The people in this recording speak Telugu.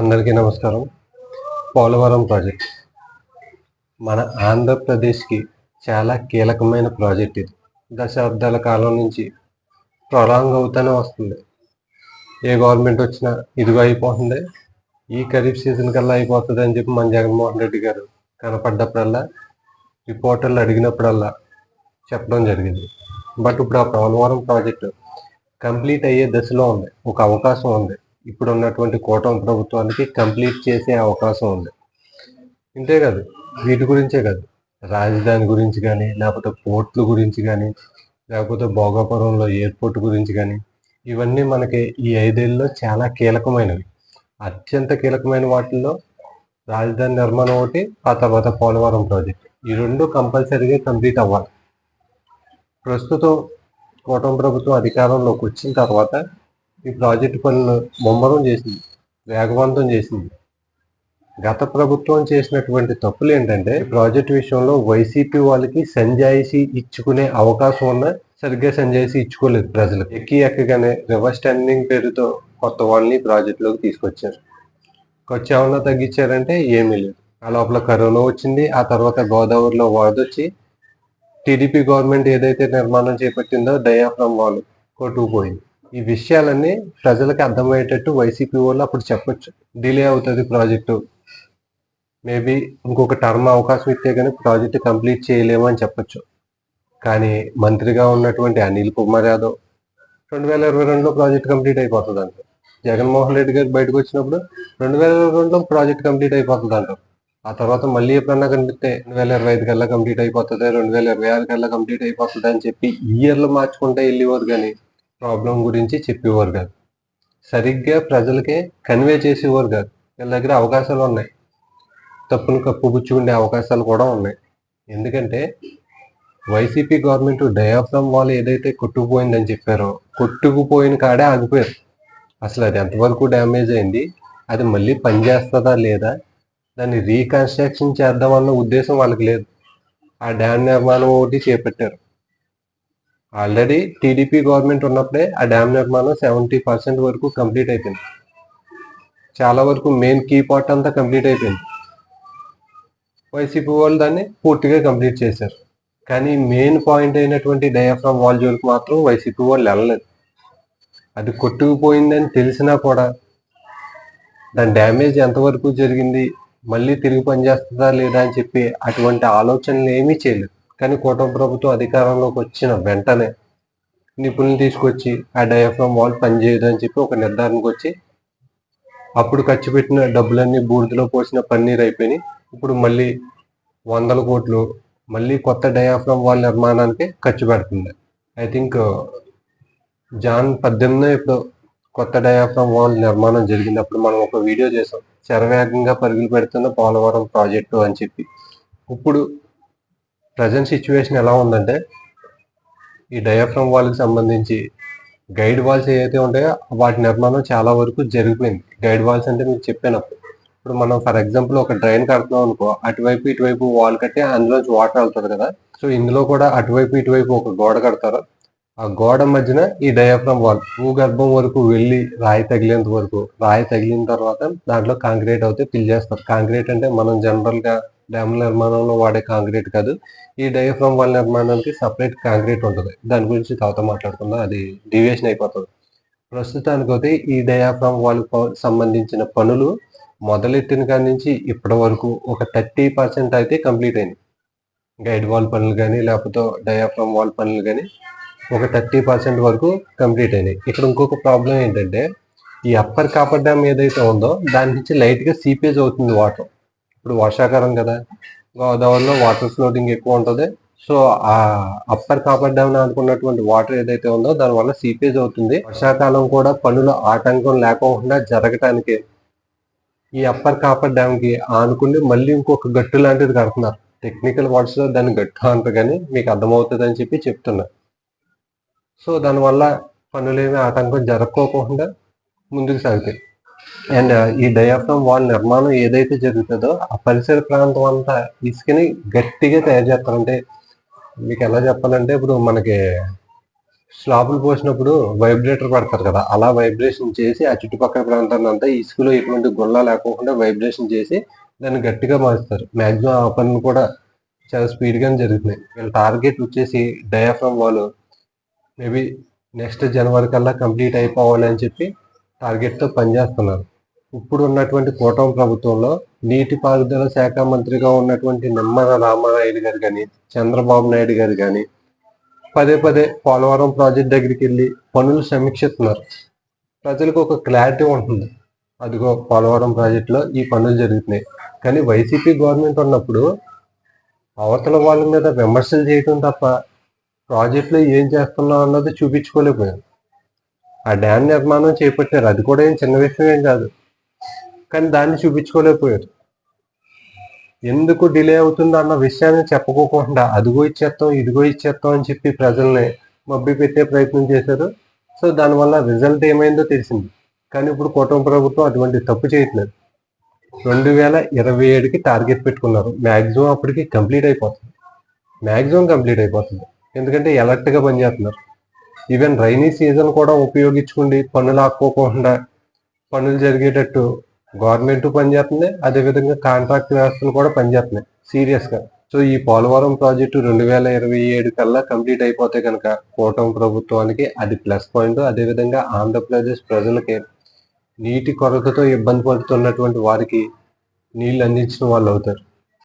అందరికీ నమస్కారం. పోలవరం ప్రాజెక్ట్. మన ఆంధ్రప్రదేశ్కి చాలా కీలకమైన ప్రాజెక్ట్ ఇది. దశాబ్దాల కాలం నుంచి ప్రొలాంగ్ అవుతూనే వస్తుంది. ఏ గవర్నమెంట్ వచ్చినా ఇదిగో అయిపోతుంది. ఈ ఖరీఫ్ సీజన్ కల్లా అయిపోతుంది అని చెప్పి మన జగన్మోహన్ రెడ్డి గారు కనపడ్డప్పుడల్లా రిపోర్టర్లు అడిగినప్పుడల్లా చెప్పడం జరిగింది. బట్ ఇప్పుడు ఆ పోలవరం ప్రాజెక్టు కంప్లీట్ అయ్యే దశలో ఉంది. ఒక అవకాశం ఉంది. ఇప్పుడు ఉన్నటువంటి కూటమి ప్రభుత్వానికి కంప్లీట్ చేసే అవకాశం ఉంది. ఇంతే కాదు వీటి గురించే కాదు. రాజధాని గురించి కానీ లేకపోతే పోర్ట్ల గురించి కానీ లేకపోతే భోగాపురంలో ఎయిర్పోర్ట్ గురించి కానీ ఇవన్నీ మనకి ఈ ఐదేళ్ళలో చాలా కీలకమైనవి. అత్యంత కీలకమైన వాటిల్లో రాజధాని నిర్మాణం ఒకటి ఆ తర్వాత పోలవరం ప్రాజెక్ట్. ఈ రెండు కంపల్సరీగా కంప్లీట్ అవ్వాలి. ప్రస్తుతం కూటమి ప్రభుత్వం అధికారంలోకి వచ్చిన తర్వాత ఈ ప్రాజెక్టు పనులు ముమ్మరం చేసింది వేగవంతం చేసింది. గత ప్రభుత్వం చేసినటువంటి తప్పులు ఏంటంటే ప్రాజెక్ట్ ప్రాజెక్టు విషయంలో వైసీపీ వాళ్ళకి సంజాయిషి ఇచ్చుకునే అవకాశం ఉన్నా సరిగ్గా సంజాయిషి ఇచ్చుకోలేదు ప్రజలు ఎక్కి ఎక్కగానే రివర్స్ టెండింగ్ పేరుతో కొత్త వాళ్ళని ప్రాజెక్టులోకి తీసుకొచ్చారు. ఖర్చు ఏమన్నా తగ్గించారంటే ఏమీ లేదు. ఆ లోపల కరోనా వచ్చింది ఆ తర్వాత గోదావరిలో వరద వచ్చి టీడీపీ గవర్నమెంట్ ఏదైతే నిర్మాణం చేపట్టిందో డయాఫ్రమ్ వాళ్ళు కొట్టుకుపోయింది. ఈ విషయాలన్నీ ప్రజలకు అర్థమయ్యేటట్టు వైసీపీ వాళ్ళు అప్పుడు చెప్పొచ్చు. డిలే అవుతుంది ప్రాజెక్టు. మేబీ ఇంకొక టర్మ్ అవకాశం ఇస్తే కానీ ప్రాజెక్ట్ కంప్లీట్ చేయలేము అని చెప్పొచ్చు. కానీ మంత్రిగా ఉన్నటువంటి అనిల్ కుమార్ యాదవ్ రెండు వేల ఇరవై రెండులో ప్రాజెక్ట్ కంప్లీట్ అయిపోతుంది అంట జగన్మోహన్ రెడ్డి గారు బయటకు వచ్చినప్పుడు రెండు వేల ఇరవై రెండులో ప్రాజెక్ట్ కంప్లీట్ అయిపోతుంది అంటారు ఆ తర్వాత మళ్ళీ ఎప్పుడన్నా కనిపిస్తే రెండు వేల ఇరవై ఐదు కల్లా కంప్లీట్ అయిపోతుంది రెండు వేల ఇరవై ఆరు కల్లా కంప్లీట్ అయిపోతుంది అని చెప్పి ఇయర్లు మార్చుకుంటే వెళ్ళేవారు కానీ ప్రాబ్లం గురించి చెప్పేవారు కాదు. సరిగ్గా ప్రజలకే కన్వే చేసేవారు కాదు. వీళ్ళ దగ్గర అవకాశాలు ఉన్నాయి. తప్పును కప్పుపుచ్చుకునే అవకాశాలు కూడా ఉన్నాయి. ఎందుకంటే వైసీపీ గవర్నమెంట్ డయాఫ్రమ్ వాళ్ళు ఏదైతే కొట్టుకుపోయిందని చెప్పారో కొట్టుకుపోయిన కాడే ఆగిపోయారు. అసలు అది ఎంతవరకు డ్యామేజ్ అయింది? అది మళ్ళీ పనిచేస్తుందా లేదా? దాన్ని రీకన్స్ట్రక్షన్ చేద్దామన్న ఉద్దేశం వాళ్ళకి లేదు. ఆ డ్యామ్ నిర్మాణం ఒకటి చేపట్టారు. ఆల్రెడీ టీడీపీ గవర్నమెంట్ ఉన్నప్పుడే ఆ డ్యామ్ నిర్మాణం సెవెంటీ పర్సెంట్ వరకు కంప్లీట్ అయిపోయింది. చాలా వరకు మెయిన్ కీ పార్ట్ అంతా కంప్లీట్ అయిపోయింది. వైసీపీ వాళ్ళు దాన్ని పూర్తిగా కంప్లీట్ చేశారు. కానీ మెయిన్ పాయింట్ అయినటువంటి డయాఫ్రామ్ వాల్ జోలికి మాత్రం వైసీపీ వాళ్ళు వెళ్ళలేదు. అది కొట్టుకుపోయిందని తెలిసినా కూడా దాని డ్యామేజ్ ఎంతవరకు జరిగింది మళ్ళీ తిరిగి పనిచేస్తుందా లేదా అని చెప్పి అటువంటి ఆలోచనలు ఏమీ చేయలేదు. కానీ కూటమి ప్రభుత్వం అధికారంలోకి వచ్చిన వెంటనే నిపుణులు తీసుకొచ్చి ఆ డయాఫ్రామ్ వాల్ పనిచేయదు అని చెప్పి ఒక నిర్ధారణకు వచ్చి అప్పుడు ఖర్చు పెట్టిన డబ్బులన్నీ బూడిదలో పోసిన పన్నీర్ అయిపోయినాయి. ఇప్పుడు మళ్ళీ వందల కోట్లు మళ్ళీ కొత్త డయాఫ్రామ్ వాల్ నిర్మాణానికి ఖర్చు పెడుతుంది. ఐ థింక్ జాన్ పద్దెనిమిదో ఇప్పుడు కొత్త డయాఫ్రామ్ వాల్ నిర్మాణం జరిగింది అప్పుడు మనం ఒక వీడియో చేసాం. శరవేగంగా పరుగులు పెడుతున్న పోలవరం ప్రాజెక్టు అని చెప్పి. ఇప్పుడు ప్రజెంట్ సిచ్యువేషన్ ఎలా ఉందంటే ఈ డయాఫ్రమ్ వాల్కి సంబంధించి గైడ్ వాల్స్ ఏవైతే ఉంటాయో వాటి నిర్మాణం చాలా వరకు జరిగిపోయింది. గైడ్ వాల్స్ అంటే మీకు చెప్పానప్పుడు. ఇప్పుడు మనం ఫర్ ఎగ్జాంపుల్ ఒక డ్రైన్ కడుతున్నాం అనుకో అటువైపు ఇటువైపు వాల్ కట్టి అందులోంచి వాటర్ వెళ్తుంది కదా. సో ఇందులో కూడా అటువైపు ఇటువైపు ఒక గోడ కడతారు. ఆ గోడ మధ్యన ఈ డయాఫ్రమ్ వాల్ భూగర్భం వరకు వెళ్ళి రాయి తగిలేంత వరకు రాయి తగిలిన తర్వాత దాంట్లో కాంక్రీట్ అయితే ఫిల్ చేస్తారు. కాంక్రీట్ అంటే మనం జనరల్గా డ్యామ్ నిర్మాణంలో వాడే కాంక్రీట్ కాదు. ఈ డయాఫ్రామ్ వాల్ నిర్మాణానికి సపరేట్ కాంక్రీట్ ఉంటుంది. దాని గురించి తర్వాత మాట్లాడుకుందాం? అది డివియేషన్ అయిపోతుంది. ప్రస్తుతానికి అయితే ఈ డయాఫ్రామ్ వాల్ సంబంధించిన పనులు మొదలెట్టిన కాడి నుంచి ఇప్పటి వరకు ఒక థర్టీ పర్సెంట్ అయితే కంప్లీట్ అయింది గైడ్ వాల్ పనులు కానీ లేకపోతే డయాఫ్రామ్ వాల్ పనులు కానీ ఒక థర్టీ పర్సెంట్ వరకు కంప్లీట్ అయినాయి. ఇక్కడ ఇంకొక ప్రాబ్లం ఏంటంటే ఈ అప్పర్ కాపర్ డ్యామ్ ఏదైతే ఉందో దాని నుంచి లైట్గా సీపేజ్ అవుతుంది వాటర్. ఇప్పుడు వర్షాకాలం కదా గోదావరిలో వాటర్ ఫ్లోటింగ్ ఎక్కువ ఉంటుంది. సో ఆ అప్పర్ కాపర్ డ్యామ్ అనుకున్నటువంటి వాటర్ ఏదైతే ఉందో దానివల్ల సీపేజ్ అవుతుంది. వర్షాకాలం కూడా పనులు ఆటంకం లేకుండా జరగటానికి ఈ అప్పర్ కాపర్ డ్యామ్కి ఆనుకుని మళ్ళీ ఇంకొక గట్టు లాంటిది కడుతున్నారు. టెక్నికల్ వర్డ్స్లో దాన్ని గట్టు అంటారు కానీ మీకు అర్థమవుతుంది అని చెప్పి చెప్తున్నా. సో దానివల్ల పనులేమి ఆటంకం జరగకోకుండా ముందుకు సాగుతాయి అండ్ uh, ఈ డయాఫ్రమ్ వాల్ నిర్మాణం ఏదైతే జరుగుతుందో ఆ పరిసర ప్రాంతం అంతా ఇసుకని గట్టిగా తయారు చేస్తారంటే మీకు ఎలా చెప్పాలంటే ఇప్పుడు మనకి స్లాబులు పోసినప్పుడు వైబ్రేటర్ పెడతారు కదా అలా వైబ్రేషన్ చేసి ఆ చుట్టుపక్కల ప్రాంతాన్ని అంతా ఇసుకలో ఎటువంటి గుల్ల లేకోకుండా వైబ్రేషన్ చేసి దాన్ని గట్టిగా మారుస్తారు. మాక్సిమం ఆ పనులు కూడా చాలా స్పీడ్గానే జరుగుతున్నాయి. వీళ్ళ టార్గెట్ వచ్చేసి డయాఫ్రమ్ వాల్ మేబీ నెక్స్ట్ జనవరి కల్లా కంప్లీట్ అయిపోవాలి అని చెప్పి టార్గెట్తో పనిచేస్తున్నారు. ఇప్పుడు ఉన్నటువంటి కూటమి ప్రభుత్వంలో నీటిపారుదల శాఖ మంత్రిగా ఉన్నటువంటి నిమ్మల రామానాయుడు గారు కానీ చంద్రబాబు నాయుడు గారు కానీ పదే పదే పోలవరం ప్రాజెక్ట్ దగ్గరికి వెళ్ళి పనులు సమీక్షిస్తున్నారు. ప్రజలకు ఒక క్లారిటీ ఉంటుంది. అదిగో పోలవరం ప్రాజెక్టులో ఈ పనులు జరుగుతున్నాయి. కానీ వైసీపీ గవర్నమెంట్ ఉన్నప్పుడు అవతల వాళ్ళ మీద విమర్శలు చేయటం తప్ప ప్రాజెక్టులో ఏం చేస్తున్నాం అన్నది చూపించుకోలేకపోయారు. ఆ డ్యామ్ నిర్మాణం చేపట్టారు. అది కూడా ఏం చిన్న విషయం ఏం కాదు. కానీ దాన్ని చూపించుకోలేకపోయారు. ఎందుకు డిలే అవుతుందో అన్న విషయాన్ని చెప్పుకోకుండా అదిగో ఇచ్చేస్తాం ఇదిగో ఇచ్చేస్తాం అని చెప్పి ప్రజల్ని మబ్బి పెట్టే ప్రయత్నం చేశారు. సో దానివల్ల రిజల్ట్ ఏమైందో తెలిసింది. కానీ ఇప్పుడు కూటమి ప్రభుత్వం అటువంటి తప్పు చేయట్లేదు. రెండు వేల ఇరవై ఏడుకి టార్గెట్ పెట్టుకున్నారు. మ్యాక్సిమం అప్పటికి కంప్లీట్ అయిపోతుంది. మ్యాక్సిమం కంప్లీట్ అయిపోతుంది. ఎందుకంటే ఎలర్ట్గా పనిచేస్తున్నారు. ఈవెన్ రైనీ సీజన్ కూడా ఉపయోగించుకుండి. పనులు ఆక్కోకుండా పనులు జరిగేటట్టు గవర్నమెంట్ పనిచేస్తుంది అదేవిధంగా కాంట్రాక్ట్ వ్యవస్థలు కూడా పనిచేస్తున్నాయి సీరియస్గా సో ఈ పోలవరం ప్రాజెక్టు రెండు వేల ఇరవై ఏడు కల్లా కంప్లీట్ అయిపోతే కనుక కూటమి ప్రభుత్వానికి అది ప్లస్ పాయింట్ అదేవిధంగా ఆంధ్రప్రదేశ్ ప్రజలకి నీటి కొరతతో ఇబ్బంది పడుతున్నటువంటి వారికి నీళ్ళు అందించిన వాళ్ళు అవుతారు.